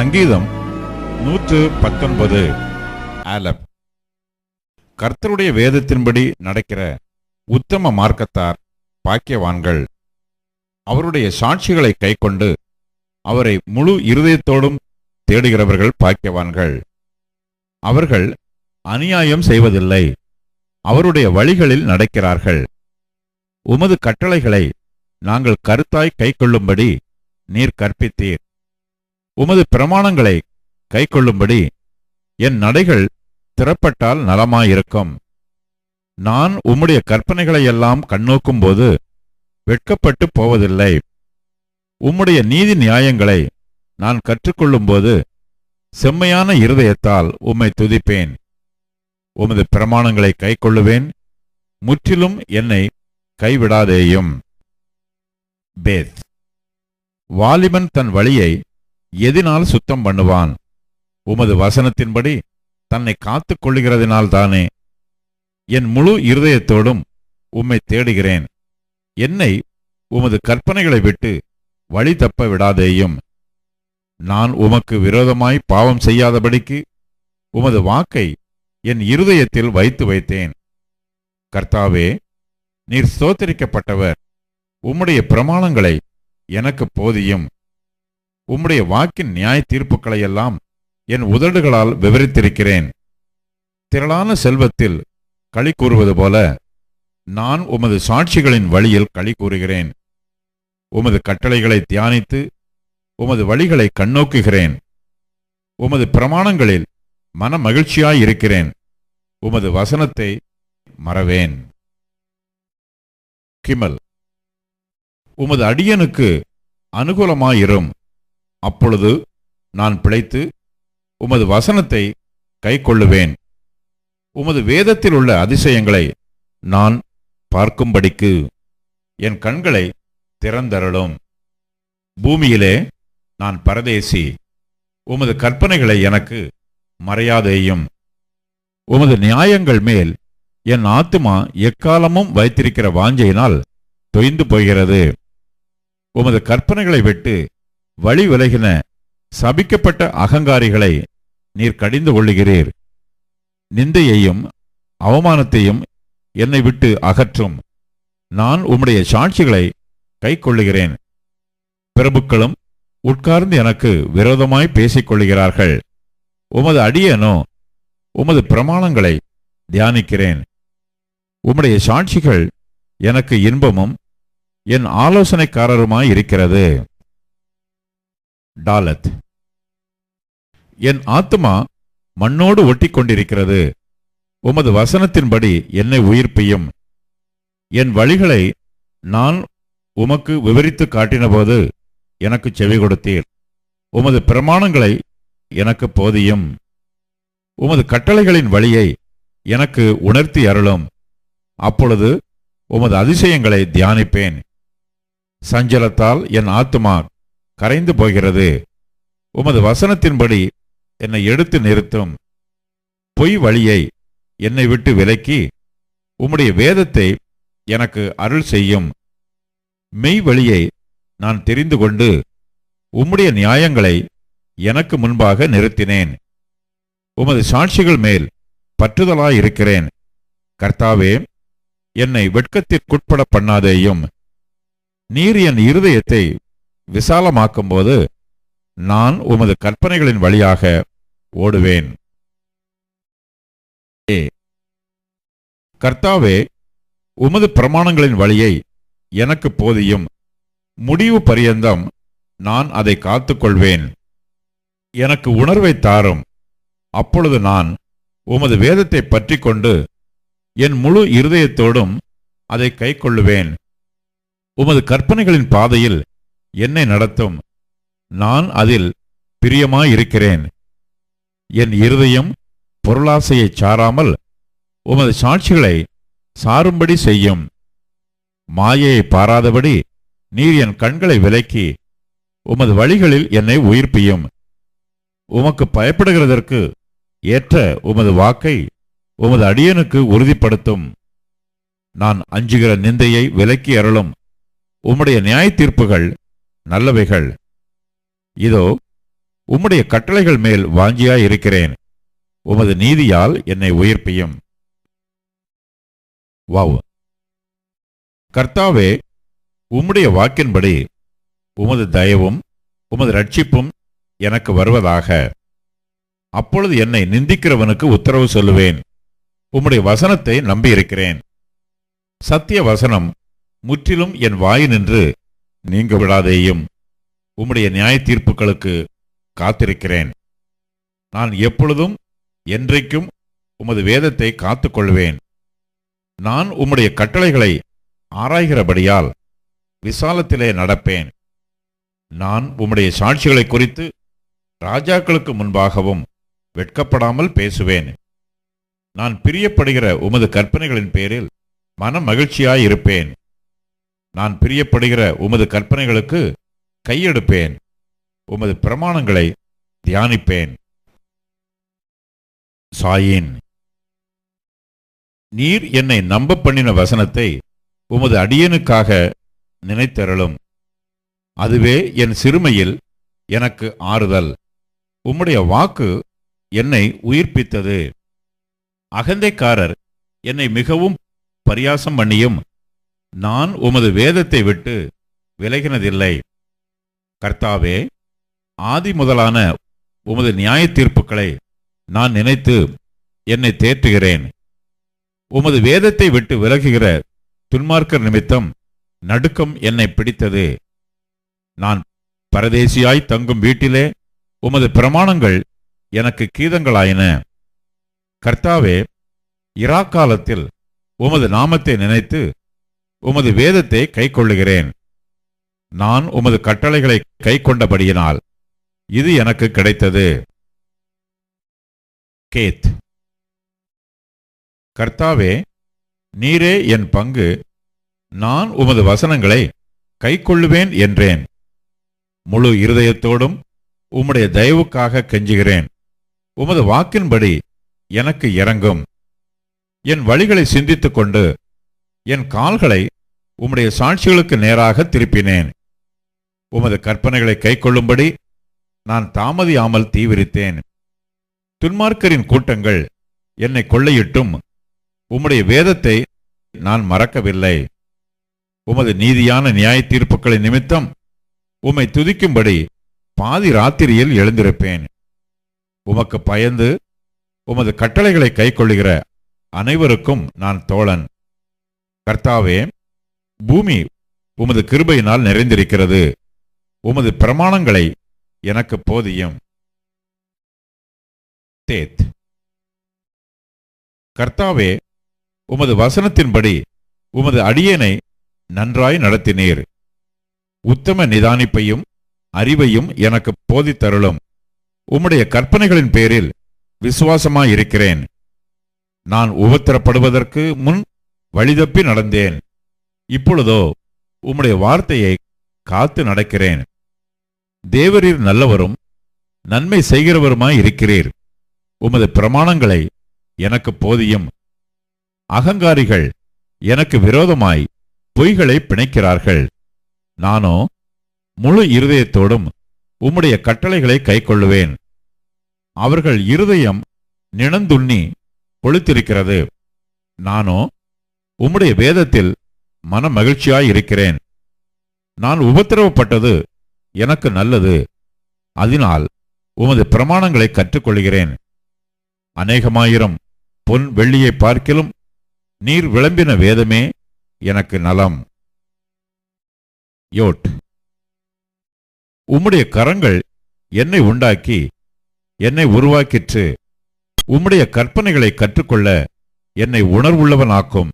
சங்கீதம் நூற்று பத்தொன்பது கர்த்தருடைய வேதத்தின்படி நடக்கிற உத்தம மார்க்கத்தார் பாக்கியவான்கள். அவருடைய சாட்சிகளை கைக்கொண்டு அவரை முழு இருதயத்தோடும் தேடுகிறவர்கள் பாக்கியவான்கள். அவர்கள் அநியாயம் செய்வதில்லை. அவருடைய வழிகளில் நடக்கிறார்கள். உமது கட்டளைகளை நாங்கள் கருத்தாய் கைக்கொள்ளும்படி நீர் கற்பித்தீர். உமது பிரமாணங்களை கைக்கொள்ளும்படி என் நடைகள் திறப்பட்டால் நலமாயிருக்கும். நான் உம்முடைய கற்பனைகளையெல்லாம் கண்ணோக்கும்போது வெட்கப்பட்டு போவதில்லை. உம்முடைய நீதி நியாயங்களை நான் கற்றுக்கொள்ளும்போது செம்மையான இருதயத்தால் உம்மை துதிப்பேன். உமது பிரமாணங்களை கைக்கொள்ளுவேன். முற்றிலும் என்னை கைவிடாதேயும். பேத். வாலிபன் தன் வழியை எதினால் சுத்தம் பண்ணுவான். உமது வசனத்தின்படி தன்னை காத்துக் கொள்ளுகிறதினால்தானே என் முழு இருதயத்தோடும் உம்மை தேடுகிறேன். என்னை உமது கற்பனைகளை விட்டு வழி தப்ப விடாதேயும். நான் உமக்கு விரோதமாய் பாவம் செய்யாதபடிக்கு உமது வாக்கை என் இருதயத்தில் வைத்து வைத்தேன். கர்த்தாவே நீர் ஸ்தோத்தரிக்கப்பட்டவர். உம்முடைய பிரமாணங்களை எனக்கு போதியும். உம்முடைய வாக்கின் நியாய தீர்ப்புகளையெல்லாம் என் உதடுகளால் விவரித்திருக்கிறேன். திரளான செல்வத்தில் களி கூறுவது போல நான் உமது சாட்சிகளின் வழியில் களி கூறுகிறேன். உமது கட்டளைகளை தியானித்து உமது வழிகளை கண்ணோக்குகிறேன். உமது பிரமாணங்களில் மன மகிழ்ச்சியாயிருக்கிறேன் உமது வசனத்தை மறவேன். கிமல். உமது அடியனுக்கு அனுகூலமாயிரும். அப்பொழுது நான் பிழைத்து உமது வசனத்தை கைக்கொள்ளுவேன். உமது வேதத்தில் உள்ள அதிசயங்களை நான் பார்க்கும்படிக்கு என் கண்களை திறந்தரலும் பூமியிலே நான் பரதேசி உமது கற்பனைகளை எனக்கு மறையாதேயும். உமது நியாயங்கள் மேல் என் ஆத்துமா எக்காலமும் வைத்திருக்கிற வாஞ்சையினால் தொய்ந்து போகிறது. உமது கற்பனைகளை விட்டு வழி விலகின சபிக்கப்பட்ட அகங்காரிகளை நீர் கடிந்து கொள்ளுகிறீர். நிந்தையையும் அவமானத்தையும் என்னை விட்டு அகற்றும். நான் உம்முடைய சாட்சிகளை கைக்கொள்ளுகிறேன். பிரபுக்களும் உட்கார்ந்து எனக்கு விரோதமாய் பேசிக் கொள்ளுகிறார்கள் உமது அடியனோ உமது பிரமாணங்களை தியானிக்கிறேன். உம்முடைய சாட்சிகள் எனக்கு இன்பமும் என் ஆலோசனைக்காரருமாய் இருக்கிறது. டாலத். என் ஆத்துமா மண்ணோடு ஒட்டிக் கொண்டிருக்கிறது உமது வசனத்தின்படி என்னை உயிர்ப்பியும். என் வழிகளை நான் உமக்கு விவரித்து காட்டினபோது எனக்கு செவி கொடுத்தீர். உமது பிரமாணங்களை எனக்கு போதியும். உமது கட்டளைகளின் வழியை எனக்கு உணர்த்தி அருளும். அப்பொழுது உமது அதிசயங்களை தியானிப்பேன். சஞ்சலத்தால் என் ஆத்துமா கரைந்து போகிறது. உமது வசனத்தின்படி என்னை எடுத்து நிறுத்தும். பொய் வழியை என்னை விட்டு விலக்கி உம்முடைய வேதத்தை எனக்கு அருள் செய்யும். மெய் வழியை நான் தெரிந்து கொண்டு உம்முடைய நியாயங்களை எனக்கு முன்பாக நிறுத்தினேன். உமது சாட்சிகள் மேல் பற்றுதலாயிருக்கிறேன். கர்த்தாவே என்னை வெட்கத்திற்குட்பட பண்ணாதேயும் நீர் என் இருதயத்தை விசாலமாக்கும்போது நான் உமது கற்பனைகளின் வழியாக ஓடுவேன். ஏ. கர்த்தாவே உமது பிரமாணங்களின் வழியை எனக்கு போதியும். முடிவு பரியந்தம் நான் அதை காத்துக்கொள்வேன். எனக்கு உணர்வை தாரும். அப்பொழுது நான் உமது வேதத்தை பற்றி கொண்டு என் முழு இருதயத்தோடும் அதை கை கொள்ளுவேன் உமது கற்பனைகளின் பாதையில் என்னை நடத்தும். நான் அதில் பிரியமாயிருக்கிறேன். என் இருதயம் பொருளாசையைச் சாராமல் உமது சாட்சிகளை சாரும்படி செய்யும். மாயையை பாராதபடி நீர் என் கண்களை விலக்கி உமது வழிகளில் என்னை உயிர்ப்பியும். உமக்கு பயப்படுகிறதற்கு ஏற்ற உமது வாக்கை உமது அடியனுக்கு உறுதிப்படுத்தும். நான் அஞ்சுகிற நிந்தையை விலக்கி அருளும். உம்முடைய நியாய தீர்ப்புகள் நல்லவைகள். இதோ உம்முடைய கட்டளைகள் மேல் வாஞ்சியாயிருக்கிறேன். உமது நீதியால் என்னை உயிர்ப்பியும். வாவ். கர்த்தாவே உம்முடைய வாக்கின்படி உமது தயவும் உமது ரட்சிப்பும் எனக்கு வருவதாக. அப்பொழுது என்னை நிந்திக்கிறவனுக்கு உத்தரவு சொல்லுவேன். உம்முடைய வசனத்தை நம்பியிருக்கிறேன். சத்திய வசனம் முற்றிலும் என் வாயினின்று நீங்க விடாதேயும் உம்முடைய நியாய தீர்ப்புகளுக்கு காத்திருக்கிறேன். நான் எப்பொழுதும் என்றைக்கும் உமது வேதத்தை காத்துக்கொள்வேன். நான் உம்முடைய கட்டளைகளை ஆராய்கிறபடியால் விசாலத்திலே நடப்பேன். நான் உம்முடைய சாட்சிகளை குறித்து ராஜாக்களுக்கு முன்பாகவும் வெட்கப்படாமல் பேசுவேன். நான் பிரியப்படுகிற உமது கற்பனைகளின் பேரில் மன மகிழ்ச்சியாயிருப்பேன் நான் பிரியப்படுகிற உமது கற்பனைகளுக்கு கையெடுப்பேன். உமது பிரமாணங்களை தியானிப்பேன். சாயின். நீர் என்னை நம்ப பண்ணின வசனத்தை உமது அடியனுக்காக நினைத்தருளும். அதுவே என் சிறுமையில் எனக்கு ஆறுதல். உம்முடைய வாக்கு என்னை உயிர்ப்பித்தது. அகந்தைக்காரர் என்னை மிகவும் பரியாசம் பண்ணியும் நான் உமது வேதத்தை விட்டு விலகினதில்லை. கர்த்தாவே ஆதி முதலான உமது நியாய தீர்ப்புகளை நான் நினைத்து என்னை தேற்றுகிறேன். உமது வேதத்தை விட்டு விலகுகிற துன்மார்க்கர் நிமித்தம் நடுக்கம் என்னை பிடித்தது. நான் பரதேசியாய் தங்கும் வீட்டிலே உமது பிரமாணங்கள் எனக்கு கீதங்களாயின. கர்த்தாவே இராக்காலத்தில் உமது நாமத்தை நினைத்து உமது வேதத்தை கைக்கொள்ளுகிறேன். நான் உமது கட்டளைகளை கை கொண்டபடியினால் இது எனக்கு கிடைத்தது. கேத். கர்த்தாவே நீரே என் பங்கு. நான் உமது வசனங்களை கைக்கொள்ளுவேன் என்றேன். முழு இருதயத்தோடும் உம்முடைய தயவுக்காக கெஞ்சுகிறேன். உமது வாக்கின்படி எனக்கு இறங்கும் என் வழிகளை சிந்தித்துக் கொண்டு என் கால்களை உம்முடைய சாட்சிகளுக்கு நேராக திருப்பினேன். உமது கற்பனைகளை கைக்கொள்ளும்படி நான் தாமதியாமல் தீவிரித்தேன் துன்மார்க்கரின் கூட்டங்கள் என்னை கொள்ளையிட்டும். உம்முடைய வேதத்தை நான் மறக்கவில்லை. உமது நீதியான நியாய தீர்ப்புகளின் நிமித்தம் உம்மை துதிக்கும்படி பாதி ராத்திரியில் எழுந்திருப்பேன். உமக்கு பயந்து உமது கட்டளைகளை கைக்கொள்ளுகிற அனைவருக்கும் நான் தோழன். கர்த்தாவே பூமி உமது கிருபையினால் நிறைந்திருக்கிறது. உமது பிரமாணங்களை எனக்கு போதியும். தேத். கர்த்தாவே உமது வசனத்தின்படி உமது அடியேனை நன்றாய் நடத்தினீர். உத்தம நிதானிப்பையும் அறிவையும் எனக்கு போதித்தருளும். உம்முடைய கற்பனைகளின் பேரில் விசுவாசமாயிருக்கிறேன். நான் உபத்திரப்படுவதற்கு முன் வழிதப்பி நடந்தேன். இப்பொழுதோ உம்முடைய வார்த்தையை காத்து நடக்கிறேன். தேவரீர் நல்லவரும் நன்மை செய்கிறவருமாய் இருக்கிறீர். உமது பிரமாணங்களை எனக்கு போதியும். அகங்காரிகள் எனக்கு விரோதமாய் பொய்களை பிணைக்கிறார்கள். நானோ முழு இருதயத்தோடும் உம்முடைய கட்டளைகளை கைக்கொள்ளுவேன். அவர்கள் இருதயம் நினந்துண்ணி கொளுத்திருக்கிறது நானோ உம்முடைய வேதத்தில் மன மகிழ்ச்சியாயிருக்கிறேன் நான் உபத்திரவப்பட்டது எனக்கு நல்லது. அதனால் உமது பிரமாணங்களை கற்றுக்கொள்கிறேன். அநேகமாயிரம் பொன் வெள்ளியை பார்க்கிலும் நீர் விளம்பின வேதமே எனக்கு நலம். யோட். உம்முடைய கரங்கள் என்னை உண்டாக்கி என்னை உருவாக்கிற்று. உம்முடைய கற்பனைகளை கற்றுக்கொள்ள என்னை உணர்வுள்ளவனாக்கும்.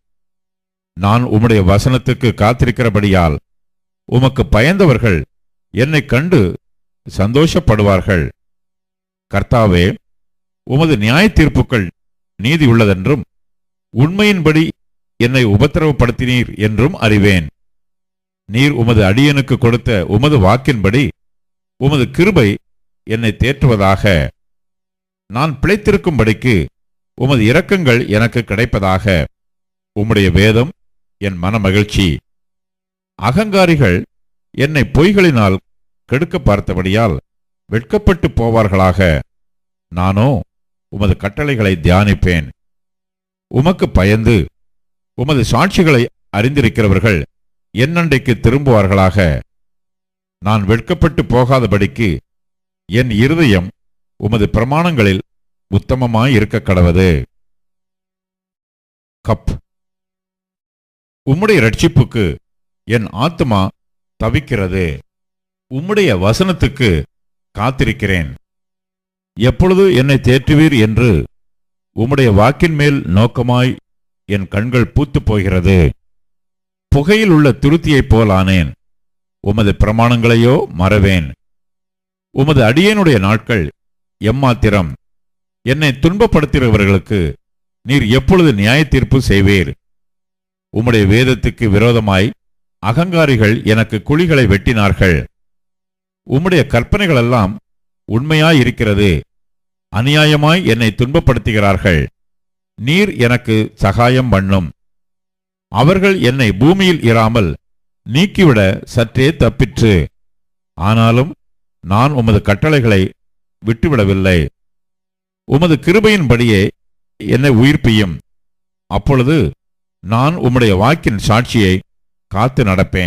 நான் உம்முடைய வசனத்துக்கு காத்திருக்கிறபடியால் உமக்கு பயந்தவர்கள் என்னை கண்டு சந்தோஷப்படுவார்கள். கர்த்தாவே உமது நியாய தீர்ப்புகள் நீதியுள்ளதென்றும் உண்மையின்படி என்னை உபத்திரவப்படுத்தினீர் என்றும் அறிவேன். நீர் உமது அடியனுக்கு கொடுத்த உமது வாக்கின்படி உமது கிருபை என்னை தேற்றுவதாக. நான் பிழைத்திருக்கும்படிக்கு உமது இரக்கங்கள் எனக்கு கிடைப்பதாக. உம்முடைய வேதம் என் மனமகிழ்ச்சி. அகங்காரிகள் என்னை பொய்களினால் கெடுக்க பார்த்தபடியால் வெட்கப்பட்டு போவார்களாக. நானோ உமது கட்டளைகளை தியானிப்பேன். உமக்கு பயந்து உமது சாட்சிகளை அறிந்திருக்கிறவர்கள் என்னண்டைக்கு திரும்புவார்களாக. நான் வெட்கப்பட்டு போகாதபடிக்கு என் இருதயம் உமது பிரமாணங்களில் உத்தமமாயிருக்க கடவது. கப். உம்முடைய ரட்சிப்புக்கு என் ஆத்மா தவிக்கிறது. உம்முடைய வசனத்துக்கு காத்திருக்கிறேன். எப்பொழுது என்னை தேற்றுவீர் என்று உம்முடைய வாக்கின் மேல் நோக்கமாய் என் கண்கள் பூத்து போகிறது புகையில் உள்ள துருத்தியைப் போலானேன் உமது பிரமாணங்களையோ மறவேன். உமது அடியேனுடைய நாட்கள் எம்மாத்திரம். என்னை துன்பப்படுத்துகிறவர்களுக்கு நீர் எப்பொழுது நியாய தீர்ப்பு செய்வீர்? உம்முடைய வேதத்துக்கு விரோதமாய் அகங்காரிகள் எனக்கு குழிகளை வெட்டினார்கள். உம்முடைய கற்பனைகளெல்லாம் உண்மையாயிருக்கிறது. அநியாயமாய் என்னை துன்பப்படுத்துகிறார்கள். நீர் எனக்கு சகாயம் பண்ணும். அவர்கள் என்னை பூமியில் இராமல் நீக்கிவிட சற்றே தப்பிற்று. ஆனாலும் நான் உமது கட்டளைகளை விட்டுவிடவில்லை. உமது கிருபையின்படியே என்னை உயிர்ப்பியும். அப்பொழுது நான் உம்முடைய வாக்கின் சாட்சியை காத்து நடப்பேன்.